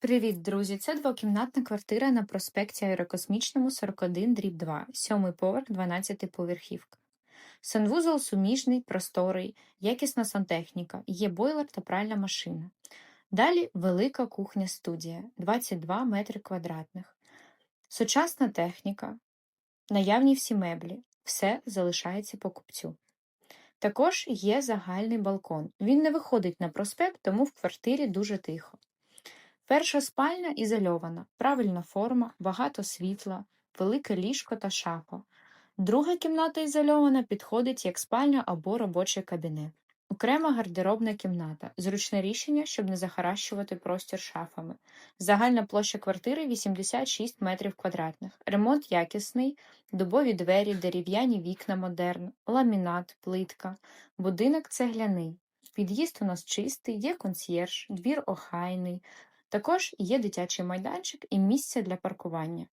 Привіт, друзі! Це двокімнатна квартира на проспекті Аерокосмічному 41 дріб 2, сьомий поверх, 12 поверхівка. Санвузол суміжний, просторий, якісна сантехніка, є бойлер та пральна машина. Далі велика кухня-студія, 22 метри квадратних. Сучасна техніка, наявні всі меблі, все залишається покупцю. Також є загальний балкон. Він не виходить на проспект, тому в квартирі дуже тихо. Перша спальня ізольована, правильна форма, багато світла, велике ліжко та шафа. Друга кімната ізольована підходить як спальня або робочий кабінет. Окрема гардеробна кімната. Зручне рішення, щоб не захаращувати простір шафами. Загальна площа квартири 86 метрів квадратних. Ремонт якісний, дубові двері, дерев'яні вікна модерн, ламінат, плитка. Будинок цегляний. Під'їзд у нас чистий, є консьєрж, двір охайний. Також є дитячий майданчик і місце для паркування.